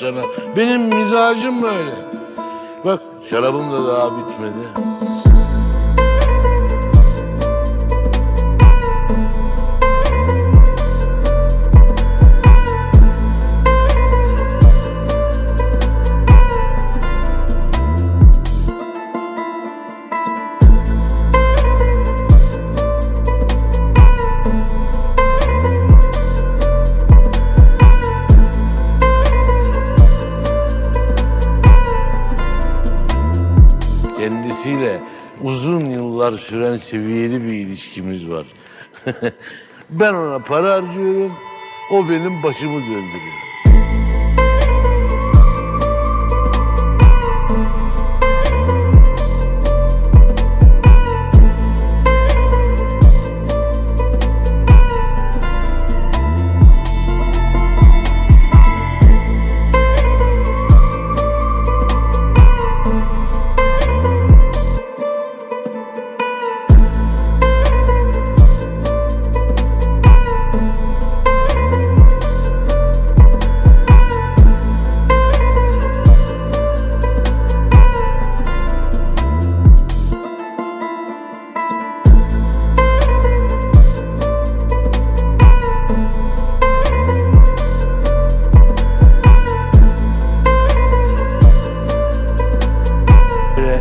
sana. Benim mizacım böyle. Bak şarabım da daha bitmedi. Kendisiyle uzun yıllar süren seviyeli bir ilişkimiz var. ben ona para harcıyorum, o benim başımı döndürüyor. Böyle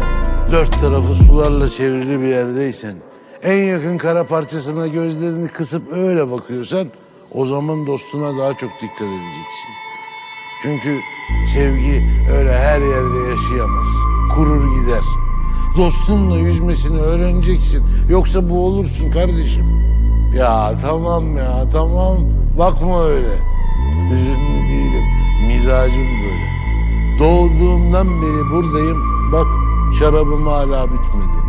dört tarafı sularla çevrili bir yerdeysen, en yakın kara parçasına gözlerini kısıp öyle bakıyorsan, o zaman dostuna daha çok dikkat edeceksin. Çünkü sevgi öyle her yerde yaşayamaz. Kurur gider. Dostunla yüzmesini öğreneceksin. Yoksa boğulursun kardeşim. Ya tamam ya tamam. Bakma öyle. Hüzünlü değilim. Mizacım böyle. Doğduğumdan beri buradayım. Bak şarabım hala bitmedi.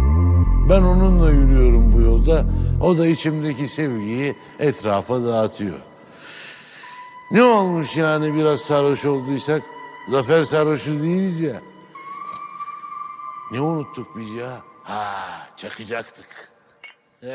Ben onunla yürüyorum bu yolda. O da içimdeki sevgiyi etrafa dağıtıyor. Ne olmuş yani biraz sarhoş olduysak? Zafer sarhoşu değiliz ya. Ne unuttuk biz ya? Ha çakacaktık.